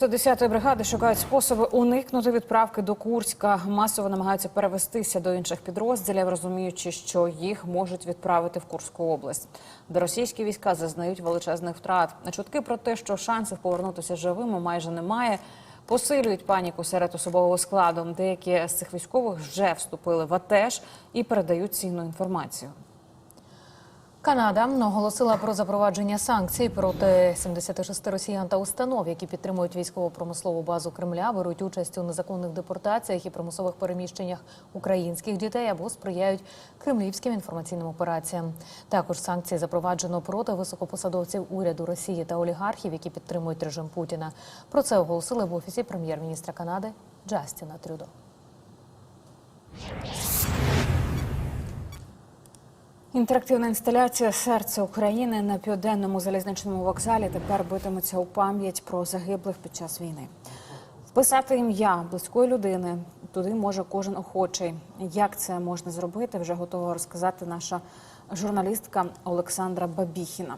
110-ї бригади шукають способи уникнути відправки до Курська. Масово намагаються перевестися до інших підрозділів, розуміючи, що їх можуть відправити в Курську область, де російські війська зазнають величезних втрат. Чутки про те, що шансів повернутися живими майже немає. Посилюють паніку серед особового складу. Деякі з цих військових вже вступили в АТЕШ і передають цінну інформацію. Канада оголосила про запровадження санкцій проти 76 росіян та установ, які підтримують військово-промислову базу Кремля, беруть участь у незаконних депортаціях і примусових переміщеннях українських дітей або сприяють кремлівським інформаційним операціям. Також санкції запроваджено проти високопосадовців уряду Росії та олігархів, які підтримують режим Путіна. Про це оголосили в офісі прем'єр-міністра Канади Джастіна Трюдо. Інтерактивна інсталяція Серце України на південному залізничному вокзалі тепер битиметься у пам'ять про загиблих під час війни. Вписати ім'я близької людини туди може кожен охочий. Як це можна зробити, вже готова розказати наша журналістка Олександра Бабіхіна.